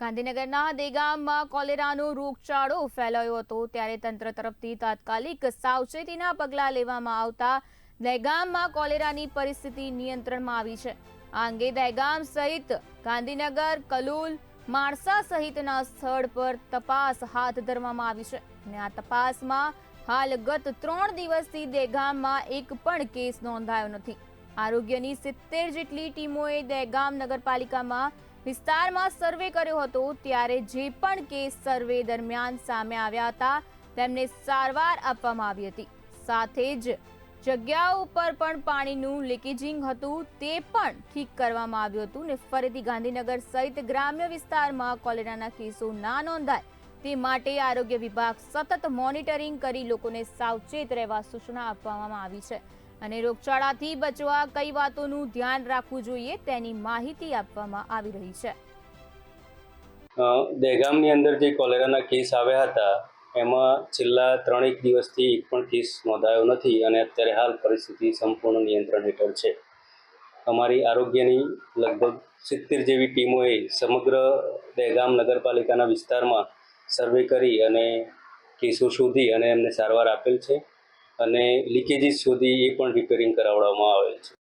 ગાંધીનગરના દેગામમાં કોલેરાનો રોગચાળો ફેલાયો હતો ત્યારે તંત્ર તરફથી તાત્કાલિક સાવચેતીના પગલાં લેવામાં આવતા દહેગામમાં કોલેરાની પરિસ્થિતિ નિયંત્રણમાં આવી છે. આ અંગે દહેગામ સહિત ગાંધીનગર, કલુલ, માણસા સહિતના સ્થળ પર તપાસ હાથ ધરવામાં આવી છે અને આ તપાસમાં હાલ ગત ત્રણ દિવસથી દહેગામમાં એક પણ કેસ નોંધાયો નથી. આરોગ્યની સિત્તેર જેટલી ટીમોએ દહેગામ નગરપાલિકામાં વિસ્તારમાં સર્વે કર્યો હતો ત્યારે જે પણ કેસ સર્વે દરમિયાન સામે આવ્યા હતા, તેમને સારવાર આપવામાં આવી હતી. સાથે જ જગ્યાઓ ઉપર પણ પાણીનું લીકેજિંગ હતું, તે પણ ઠીક કરવામાં આવ્યું હતું ને ફરીથી ગાંધીનગર સહિત ગ્રામ્ય વિસ્તારમાં કોલેરાના કેસો ના નોંધાય, તે માટે આરોગ્ય વિભાગ સતત મોનિટરિંગ કરી લોકોને સાવચેત રહેવા સૂચના આપવામાં આવી છે. અને રોગચાળાથી બચવા કઈ વાતોનું ધ્યાન રાખવું જોઈએ તેની માહિતી આપવામાં આવી રહી છે. દહેગામની અંદર જે કોલેરાના કેસ આવ્યા હતા, એમાં છેલ્લા ત્રણેક દિવસથી એક પણ કેસ નોંધાયો નથી અને અત્યારે હાલ પરિસ્થિતિ સંપૂર્ણ નિયંત્રણ હેઠળ છે. અમારી આરોગ્યની લગભગ સિત્તેર જેવી ટીમોએ સમગ્ર દહેગામ નગરપાલિકાના વિસ્તારમાં સર્વે કરી અને કેસો શોધી અને એમને સારવાર આપેલ છે. અને લીકેજીસ સુધી એ પણ રિપેરિંગ કરાવડાવવામાં આવેલ છે.